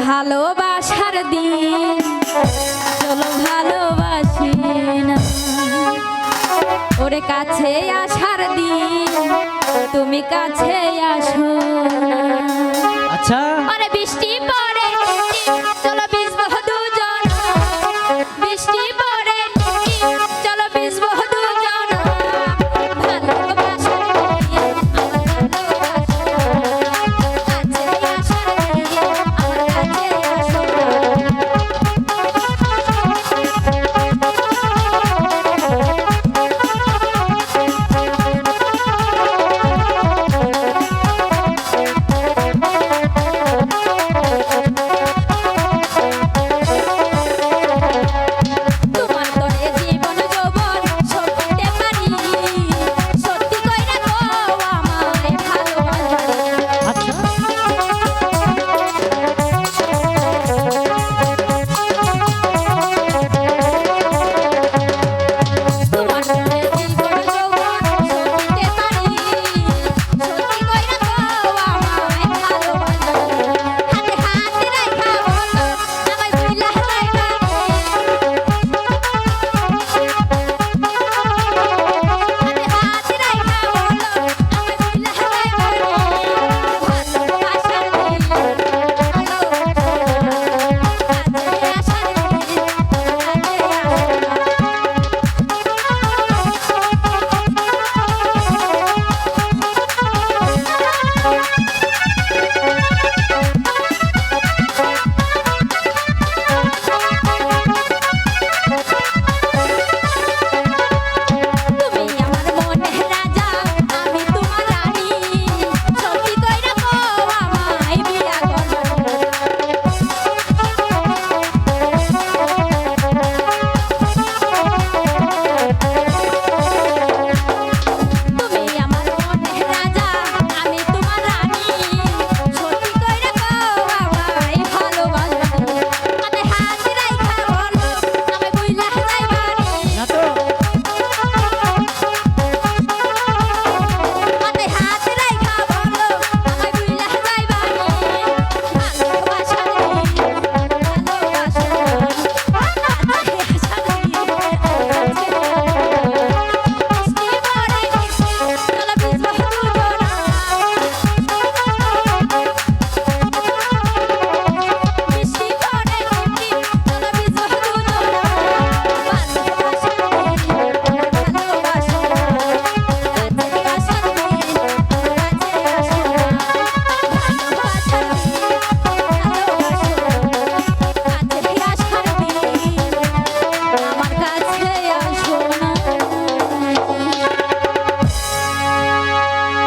ভালোবাসার দিন। চলো ভালোবাসি না। ওরে কাছে আসার দিন তুমি কাছে আসো আচ্ছা। আরে বৃষ্টি